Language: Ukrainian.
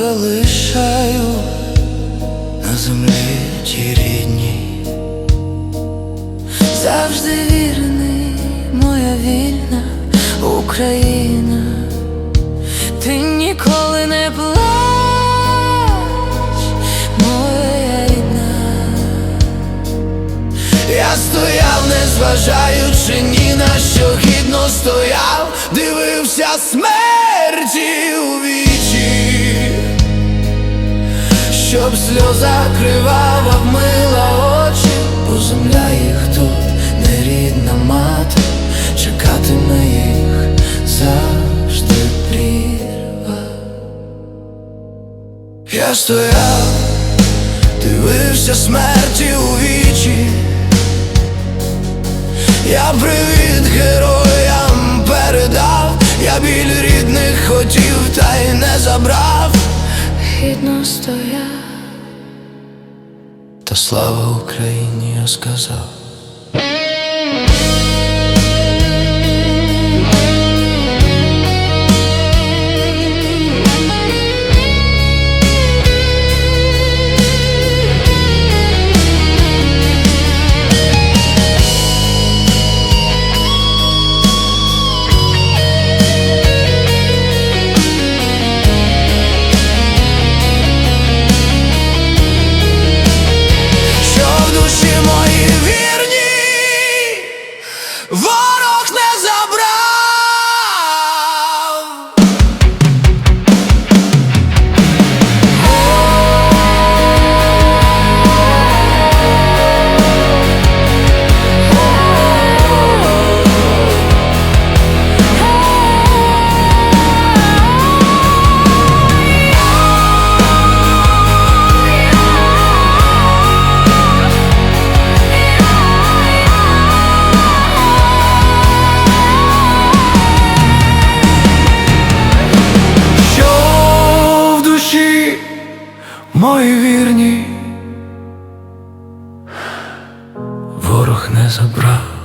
залишаю на землі ті рідні, завжди вірний, моя вільна Україна, ти ніколи не плач, моя рідна, я стояв, не зважаючи ні на що гідно стояв, дивився смерті. Щоб сльоза кривава вмила очі, бо земля їх тут нерідна мати, чекатиме їх завжди прірва. Я стояв, дивився смерті у вічі. Я привіт героям передав, я біль рідних хотів, та й не забрав. Гідно стояв. Та слава Україні, я сказав. Ворог мої вірні, ворог не забрав.